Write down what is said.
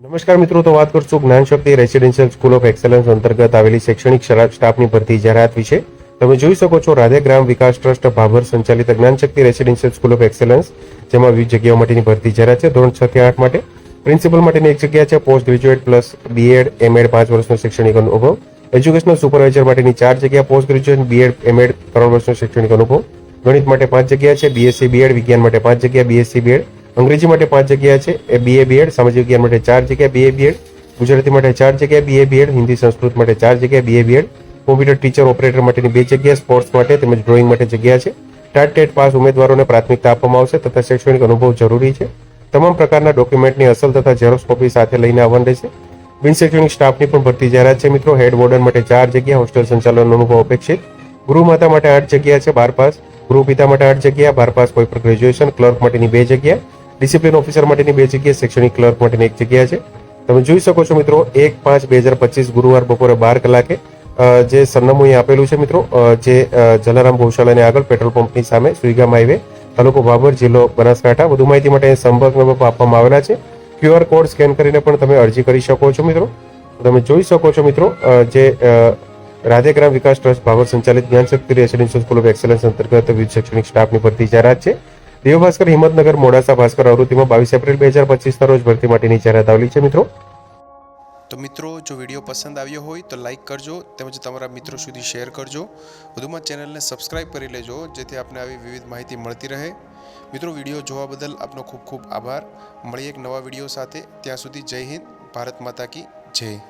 નમસ્કાર મિત્રો, તો વાત કરશું Gyan Shakti residential school of excellence અંતર્ગત આવેલી શૈક્ષણિક સ્ટાફની ભરતી જાહેરાત વિશે. તમે જોઈ શકો છો રાધે ગ્રામ વિકાસ ટ્રસ્ટ ભાભર સંચાલિત Gyan Shakti residential school of excellence જેમાં વિવિધ જગ્યાઓ માટેની ભરતી જાહેરાત છે, ધોરણ છ થી આઠ માટે. પ્રિન્સિપલ માટેની એક જગ્યા છે post graduate plus B Ed M Ed પાંચ વર્ષનો શૈક્ષણિક અનુભવ. એજ્યુકેશનલ સુપરવાઇઝર માટેની ચાર જગ્યા પોસ્ટ ગ્રેજ્યુએટ બીએડ એમએડ ત્રણ વર્ષનો શૈક્ષણિક અનુભવ. ગણિત માટે પાંચ જગ્યા છે બીએસસી બીએડ વિજ્ઞાન માટે પાંચ જગ્યા બીએસસી બીએડ અંગ્રેજી માટે પાંચ જગ્યા છે, એ બીએ બીએડ સામાજિક વિજ્ઞાન માટે ચાર જગ્યા બીએ બીએડ ગુજરાતી માટે ચાર જગ્યા બીએ બીએડ હિન્દી સંસ્કૃત માટે ચાર જગ્યા BA B Ed computer teacher operator માટેની બે જગ્યા સ્પોર્ટ્સ માટે તેમજ ડ્રોઈંગ માટે જગ્યા છે. ટાટ ટેટ પાસ ઉમેદવારોને પ્રાથમિકતા આપવામાં આવશે તથા શૈક્ષણિક અનુભવ જરૂરી છે. તમામ પ્રકારના ડોક્યુમેન્ટની અસલ તથા ઝેરોક્સ કોપી સાથે લઈને આવવાનું રહેશે બિન શૈક્ષણિક સ્ટાફની પણ ભરતી જાહેરાત છે મિત્રો. હેડ વોર્ડન માટે ચાર જગ્યા હોસ્ટેલ સંચાલનનો અનુભવ અપેક્ષિત. ગૃહમાતા માટે આઠ જગ્યા છે, બાર પાસ. ગૃહપિતા માટે આઠ જગ્યા, બાર પાસ કોઈ પણ ગ્રેજ્યુએશન ક્લર્ક માટેની બે જગ્યા. ડિસિપ્લિન ઓફિસર માટેની બે જગ્યા શૈક્ષણિક ક્લર્ક માટેની એક જગ્યા છે. તમે જોઈ શકો છો મિત્રો, એક પાંચ બે હજાર પચીસ ગુરુવાર બપોરે બાર કલાકે જે સરનામું અહીં આપેલું છે મિત્રો જે જલારામ ગૌશાળાની આગળ પેટ્રોલ પંપની સામે સુઈગામ હાઈવે, તાલુકો ભાભર, જિલ્લો બનાસકાંઠા. વધુ માહિતી માટે સંપર્ક નંબર આપવામાં આવેલા છે. ક્યુઆર કોડ સ્કેન કરીને પણ તમે અરજી કરી શકો છો મિત્રો. તમે જોઈ શકો છો મિત્રો જે રાધેગ્રામ વિકાસ ટ્રસ્ટ ભાવર સંચાલિત Gyan Shakti residential school of excellence અંતર્ગત વિવિધ શૈક્ષણિક સ્ટાફની ભરતી જાહેરાત છે. દેવ ભાસ્કર હિંમતનગર, મોડાસા, ભાસ્કર આવૃત્તિમાં બાવીસ એપ્રિલ બે હજાર પચીસના રોજ ભરતી માટેની જાહેરાત આવેલી છે, મિત્રો. તો મિત્રો, જો વીડિયો પસંદ આવ્યો હોય તો લાઈક કરજો તેમજ તમારા મિત્રો સુધી શેર કરજો. વધુમાં ચેનલને સબસ્ક્રાઇબ કરી લેજો, જેથી આપને આવી વિવિધ માહિતી મળતી રહે. મિત્રો, વીડિયો જોવા બદલ આપનો ખૂબ ખૂબ આભાર. મળીએ એક નવા વીડિયો સાથે. ત્યાં સુધી જય હિન્દ, ભારત માતા કી જય.